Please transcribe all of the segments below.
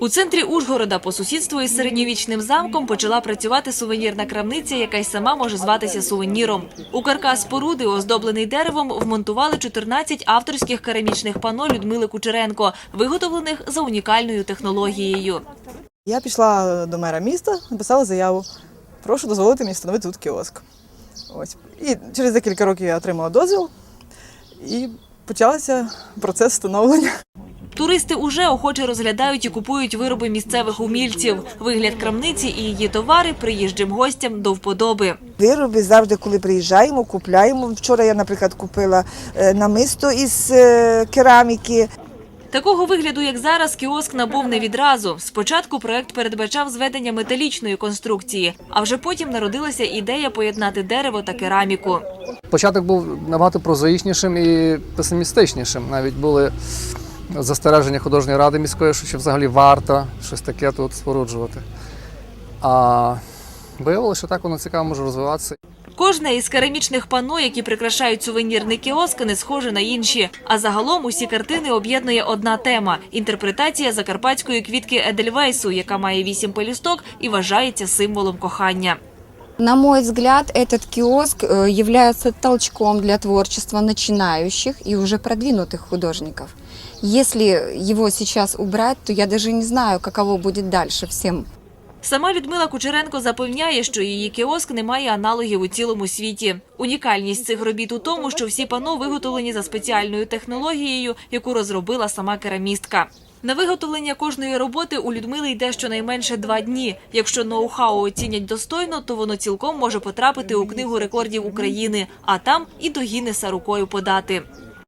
У центрі Ужгорода по сусідству із середньовічним замком почала працювати сувенірна крамниця, яка й сама може зватися сувеніром. У каркас споруди, оздоблений деревом, вмонтували 14 авторських керамічних пано Людмили Кучеренко, виготовлених за унікальною технологією. Я пішла до мера міста, написала заяву. Прошу дозволити мені встановити тут кіоск. Ось. І через декілька років я отримала дозвіл і почався процес встановлення. Туристи уже охоче розглядають і купують вироби місцевих умільців. Вигляд крамниці і її товари приїжджим гостям до вподоби. Вироби завжди, коли приїжджаємо, купляємо. Вчора я, наприклад, купила е, намисто із е, кераміки. Такого вигляду, як зараз, кіоск набув не відразу. Спочатку проект передбачав зведення металічної конструкції, а вже потім народилася ідея поєднати дерево та кераміку. Початок був набагато прозаїчнішим і песимістичнішим. Навіть були застереження художньої ради міської, що взагалі варто щось таке тут споруджувати. А виявилося, що так воно цікаво може розвиватися. Кожне із керамічних панно, які прикрашають сувенірний кіоск, не схоже на інші. А загалом усі картини об'єднує одна тема – інтерпретація закарпатської квітки Едельвейсу, яка має вісім пелюсток і вважається символом кохання. На мой взгляд, этот киоск э, является толчком для творчества начинающих и уже продвинутых художников. Если его сейчас убрать, то я даже не знаю, каково будет дальше всем Сама Людмила Кучеренко запевняє, що її кіоск не має аналогів у цілому світі. Унікальність цих робіт у тому, що всі пано виготовлені за спеціальною технологією, яку розробила сама керамістка. На виготовлення кожної роботи у Людмили йде щонайменше два дні. Якщо ноу-хау оцінять достойно, то воно цілком може потрапити у книгу рекордів України, а там і до Гіннеса рукою подати.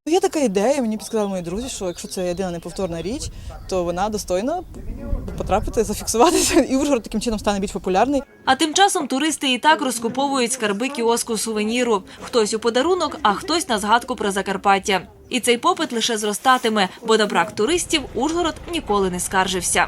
Є така ідея, мені підсказали мої друзі, що якщо це єдина неповторна річ, то вона достойна потрапити, зафіксуватися, і Ужгород таким чином стане більш популярний. А тим часом туристи і так розкуповують скарби кіоску сувеніру. Хтось у подарунок, а хтось на згадку про Закарпаття. І цей попит лише зростатиме, бо на брак туристів Ужгород ніколи не скаржився.